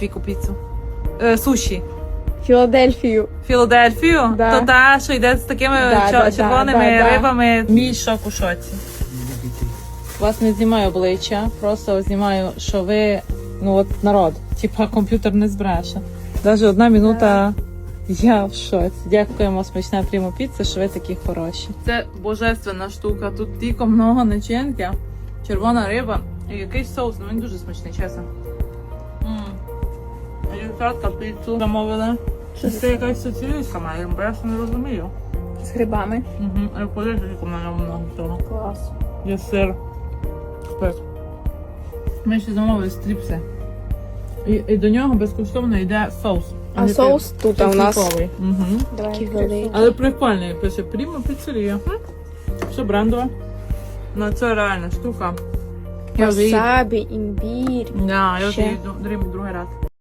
Фіку піцу. Е, суші. Філадельфію. Філадельфію? Да. То та, що йде з такими Да, чо- да, да, червоними да, да. рибами. Мій шок у шоці. Вас не знімаю обличчя, просто знімаю, що ви, ну от народ, типа комп'ютер не збреше. Навіть одна минута я в шоці. Дякуємо смачна прямо піца, що ви такі хороші. Це божественна штука. Тут тільки много начинки, червона риба і якийсь соус, ну він дуже смачний, чесно. Дівчатка піцу замовили. Чи це якась соціалістка має, бо я ж не розумію. З грибами. Угу. А в мене много цього. Клас. Є сир. Спец. Ми ще замовили стріпси. І, і до нього безкоштовно йде соус. А соус тут у нас. Угу. Такий великий. Але прикольний, пише Прімо піцерія. Все брендове. Ну це реальна штука. Я вже її- Васабі, імбір. Да, я вже Ще. її дрім- другий раз.